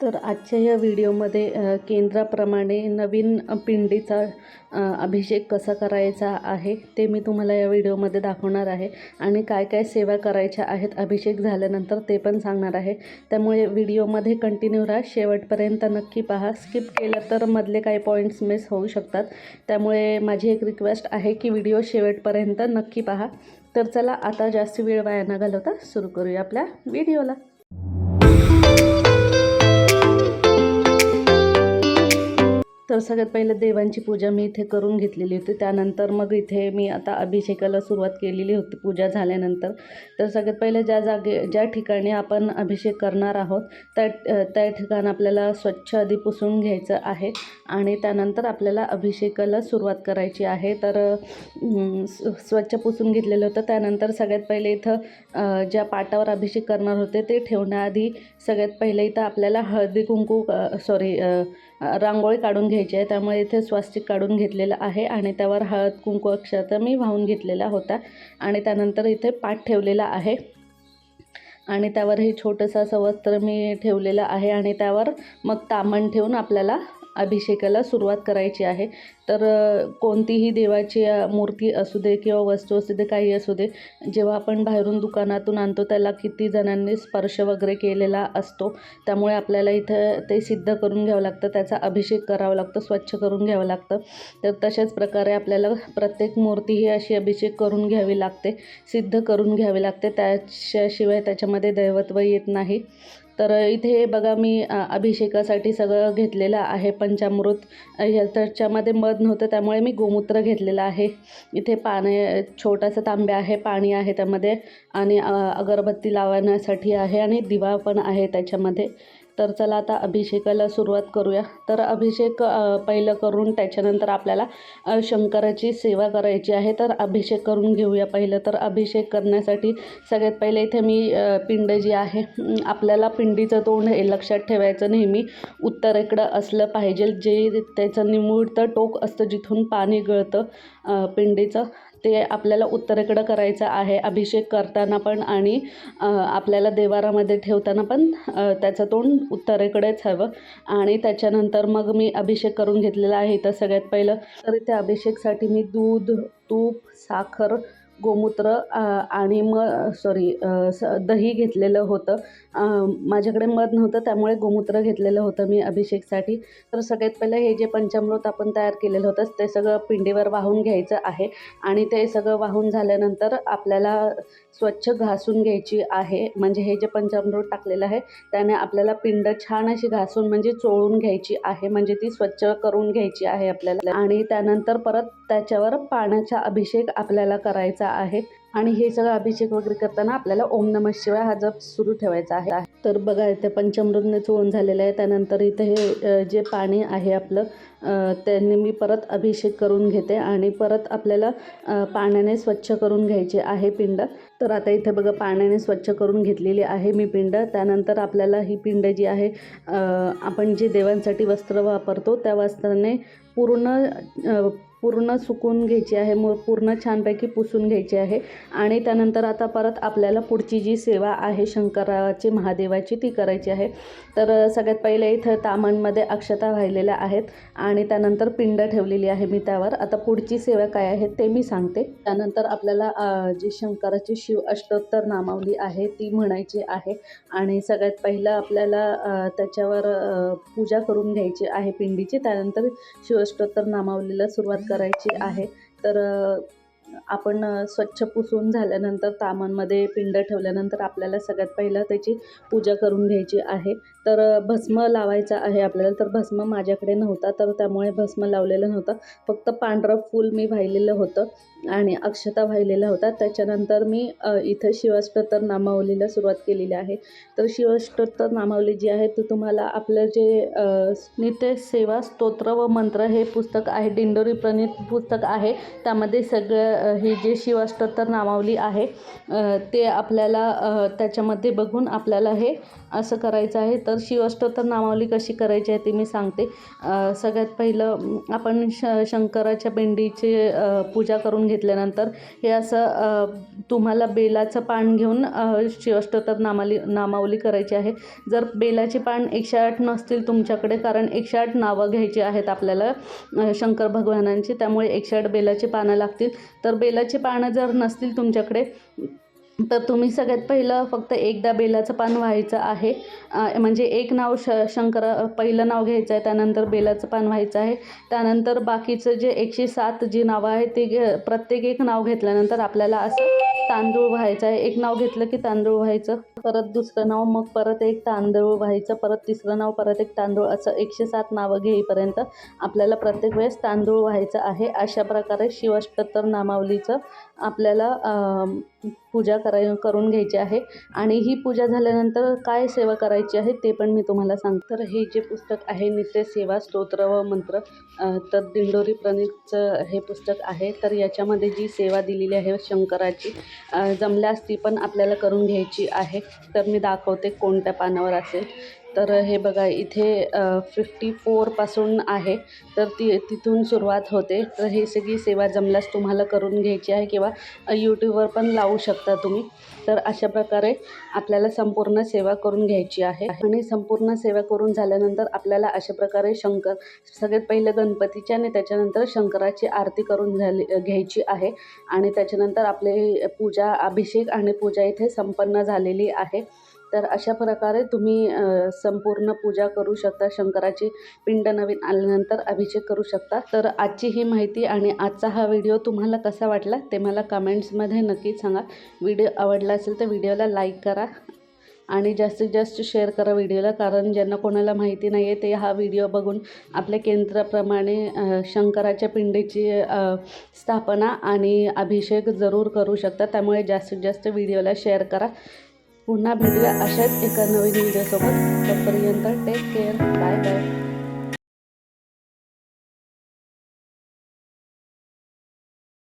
तर आजच्या या व्हिडिओमध्ये केंद्राप्रमाणे नवीन पिंडीचा अभिषेक कसा करायचा आहे ते मी तुम्हाला या व्हिडिओमध्ये दाखवणार आहे. आणि काय काय सेवा करायच्या आहेत अभिषेक झाल्यानंतर ते पण सांगणार आहे. त्यामुळे व्हिडिओमध्ये कंटिन्यू राहा. शेवटपर्यंत नक्की पहा. स्किप केलं तर मधले काही पॉईंट्स मिस होऊ शकतात. त्यामुळे माझी एक रिक्वेस्ट आहे की व्हिडिओ शेवटपर्यंत नक्की पहा. तर चला आता जास्त वेळ वाया न घालवता सुरू करूया आपल्या व्हिडिओला. तर सगळ्यात पहिलं देवांची पूजा मी इथे करून घेतलेली होती. त्यानंतर मग इथे मी आता अभिषेकाला सुरुवात केलेली होती पूजा झाल्यानंतर. तर सगळ्यात पहिले ज्या जागे ज्या ठिकाणी आपण अभिषेक करणार आहोत त्या त्या ठिकाण आपल्याला स्वच्छ आधी पुसून घ्यायचं आहे आणि त्यानंतर आपल्याला अभिषेकाला सुरुवात करायची आहे. तर स्व- स्वच्छ पुसून घेतलेलं होतं. त्यानंतर सगळ्यात पहिले इथं ज्या पाटावर अभिषेक करणार होते ते ठेवण्याआधी सगळ्यात पहिले इथं आपल्याला हळदी कुंकू सॉरी रांगोळी काढून घ्यायची आहे. त्यामुळे इथे स्वास्तिक काढून घेतलेलं आहे आणि त्यावर हळद कुंकू अक्षता मी वाहून घेतलेला होता आणि त्यानंतर इथे पाठ ठेवलेला आहे. आणि त्यावर हे छोटंसं असं वस्त्र मी ठेवलेलं आहे आणि त्यावर मग तामण ठेवून आपल्याला अभिषेकाला सुरुवात करायची आहे. तर कोणतीही देवाची मूर्ती असू दे किंवा वस्तू असू दे काही असू दे जेव्हा आपण बाहेरून दुकानातून आणतो त्याला किती जणांनी स्पर्श वगैरे केलेला असतो. त्यामुळे आपल्याला इथं ते सिद्ध करून घ्यावं लागतं त्याचा अभिषेक करावा लागतो स्वच्छ करून घ्यावं लागतं. तर तशाच प्रकारे आपल्याला प्रत्येक मूर्ती ही अशी अभिषेक करून घ्यावी लागते सिद्ध करून घ्यावी लागते. त्याच्याशिवाय त्याच्यामध्ये दैवत्व येत नाही. तर इथे बघा मी अभिषेकासाठी सगळं घेतलेलं आहे पंचामृत. ह्याच्यामध्ये त्याच्यामध्ये मध नव्हतं त्यामुळे मी गोमूत्र घेतलेलं आहे. इथे पाणी छोटासा तांब्या आहे पाणी आहे त्यामध्ये. आणि अगरबत्ती लावण्यासाठी आहे आणि दिवा पण आहे त्याच्यामध्ये. तर चला आता अभिषेकाला सुरुवात करूया. तर अभिषेक पहिलं करून त्याच्यानंतर आपल्याला शंकराची सेवा करायची आहे. तर अभिषेक करून घेऊया पहिलं. तर अभिषेक करण्यासाठी सगळ्यात पहिले इथे मी पिंड जी आहे आपल्याला पिंडीचं तोंड हे लक्षात ठेवायचं नेहमी. उत्तरेकडं असलं पाहिजे जे त्याचं निमुळतं टोक असतं जिथून पाणी गळतं पिंडीचं. ते आपल्याला उत्तरेकडं करायचं आहे अभिषेक करताना पण आणि आपल्याला देवारामध्ये ठेवताना पण त्याचं तोंड उत्तरेकडेच हवं. आणि त्याच्यानंतर मग मी अभिषेक करून घेतलेला आहे तर सगळ्यात पहिलं. तर इथे अभिषेकसाठी मी दूध तूप साखर गोमूत्र आणि म सॉरी स दही घेतलेलं होतं. माझ्याकडे मध नव्हतं त्यामुळे गोमूत्र घेतलेलं होतं मी अभिषेकसाठी. तर सगळ्यात पहिलं हे जे पंचामृत आपण तयार केलेलं होतं ते सगळं पिंडीवर वाहून घ्यायचं आहे. आणि ते सगळं वाहून झाल्यानंतर आपल्याला स्वच्छ घासून घ्यायची आहे. म्हणजे हे जे पंचामृत टाकलेलं आहे त्याने आपल्याला पिंड छान अशी घासून म्हणजे चोळून घ्यायची आहे. म्हणजे ती स्वच्छ करून घ्यायची आहे आपल्याला. आणि त्यानंतर परत त्याच्यावर पाण्याचा अभिषेक आपल्याला करायचा आहे आणि हे सगळं अभिषेक वगैरे करताना आपल्याला ओम नम शिवाय हा जप सुरू ठेवायचा आहे. तर बघा इथे पंचामृतने चोळून झालेलं आहे. त्यानंतर इथे हे जे पाणी आहे आपलं त्यांनी त्याने मी परत अभिषेक करून घेते आणि परत आपल्याला पाण्याने स्वच्छ करून घ्यायचे आहे पिंड. तर आता इथे बघा पाण्याने स्वच्छ करून घेतलेली आहे मी पिंड. त्यानंतर आपल्याला ही पिंड जी आहे आपण जे देवांसाठी वस्त्र वापरतो त्या वस्त्राने पूर्ण पूर्ण सुकून घ्यायची आहे मग पूर्ण छानपैकी पुसून घ्यायची आहे. आणि त्यानंतर आता परत आपल्याला पुढची जी सेवा आहे शंकराची महादेवाची ती करायची आहे. तर सगळ्यात पहिले इथं तामांमध्ये अक्षता वाहिलेल्या आहेत आणि त्यानंतर पिंड ठेवलेली आहे मी त्यावर. आता पुढची सेवा काय आहे ते मी सांगते. त्यानंतर आपल्याला जी शंकराची शिव अष्टोत्तर नामावली आहे ती म्हणायची आहे. आणि सगळ्यात पहिलं आपल्याला त्याच्यावर पूजा करून घ्यायची आहे पिंडीची. त्यानंतर शिवअष्टोत्तर नामावलीला सुरुवात करायची आहे. तर आपण स्वच्छ पुसून झाल्यानंतर तामांमध्ये पिंड ठेवल्यानंतर आपल्याला सगळ्यात पहिलं त्याची पूजा करून घ्यायची आहे. तर भस्म लावायचा आहे आपल्याला. तर भस्म माझ्याकडे नव्हता तर त्यामुळे भस्म लावलेलं नव्हतं. फक्त पांढरं फूल मी वाहिलेलं होतं आणि अक्षता वाहिलेल्या होता त्याच्यानंतर मी इथं शिवाष्टोत्तर नामावलीला सुरुवात केलेली आहे. तर शिवाष्टोत्तर नामावली जी आहे ती तुम्हाला आपलं जे नित्य सेवा स्तोत्र व मंत्र हे पुस्तक आहे दिंडोरी प्रणित पुस्तक आहे. त्यामध्ये सगळं हे जे शिवाष्टोत्तर नामावली आहे ते आपल्याला त्याच्यामध्ये बघून आपल्याला हे असं करायचं आहे. तर शिवाष्टोत्तर नामावली कशी करायची आहे ती मी सांगते. सगळ्यात पहिलं आपण श शंकराच्या पिंडीची पूजा करून घेतल्यानंतर हे असं तुम्हाला बेलाचं पान घेऊन शिवाष्टोत्तर नामाली नामावली करायची आहे. जर बेलाचे पान एकशे आठ नसतील तुमच्याकडे कारण एकशे आठ नावं घ्यायची आहेत आपल्याला शंकर भगवानांची त्यामुळे एकशे आठ बेलाची पानं लागतील. तर तर बेलाची पानं जर नसतील तुमच्याकडे तर तुम्ही सगळ्यात पहिलं फक्त एकदा बेलाचं पान व्हायचं आहे. म्हणजे एक नाव श शंकर पहिलं नाव घ्यायचं आहे त्यानंतर बेलाचं पान व्हायचं आहे. त्यानंतर बाकीचं जे एकशे सात जी नावं आहेत ते घे- प्रत्येक एक नाव घेतल्यानंतर आपल्याला असं तांदूळ व्हायचं आहे. एक नाव घेतलं की तांदूळ व्हायचं. परत दुसरं नाव मग परत एक तांदूळ व्हायचं परत तिसरं नाव परत एक तांदूळ असं एकशे सात नावं घेईपर्यंत आपल्याला प्रत्येक वेळेस तांदूळ व्हायचं आहे. अशा प्रकारे शिवष्टोत्तर नामावलीचं आपल्याला पूजा कराय करून घ्यायची आहे. आणि ही पूजा झाल्यानंतर काय सेवा करायची आहे ते पण मी तुम्हाला सांगते. तर हे जे पुस्तक आहे नित्य सेवा स्तोत्र व मंत्र तर दिंडोरी प्रणितचं हे पुस्तक आहे. तर याच्यामध्ये जी सेवा दिलेली आहे शंकराची जमल्यास ती पण आपल्याला करून घ्यायची आहे. तर मी दाखवते कोणत्या पानावर असेल. तर हे बघा इथे फिफ्टी फोरपासून आहे. तर ती तिथून सुरुवात होते. तर ही सगळी सेवा जमल्यास तुम्हाला करून घ्यायची आहे किंवा यूट्यूबवर पण लावू शकता तुम्ही. तर अशा प्रकारे आपल्याला संपूर्ण सेवा करून घ्यायची आहे. आणि संपूर्ण सेवा करून झाल्यानंतर आपल्याला अशा प्रकारे शंकर सगळ्यात पहिले गणपतीची आणि त्याच्यानंतर शंकराची आरती करून झाली घ्यायची आहे. आणि त्याच्यानंतर आपले पूजा अभिषेक आणि पूजा इथे संपन्न झालेली आहे. तर अशा प्रकारे तुम्ही संपूर्ण पूजा करू शकता. शंकराची पिंड नवीन आल्यानंतर अभिषेक करू शकता. तर आजची ही माहिती आणि आजचा हा व्हिडिओ तुम्हाला कसा वाटला ते मला कमेंट्समध्ये नक्की सांगा. व्हिडिओ आवडला असेल तर व्हिडिओला लाईक करा आणि जास्तीत जास्त शेअर करा व्हिडिओला कारण ज्यांना कोणाला माहिती नाही आहे ते हा व्हिडिओ बघून आपल्या केंद्राप्रमाणे शंकराच्या पिंडीची स्थापना आणि अभिषेक जरूर करू शकता. त्यामुळे जास्तीत जास्त व्हिडिओला शेअर करा. पुन्हा भेटूया अशाच एका नवीन व्हिडिओसोबत. तोपर्यंत टेक केअर बाय बाय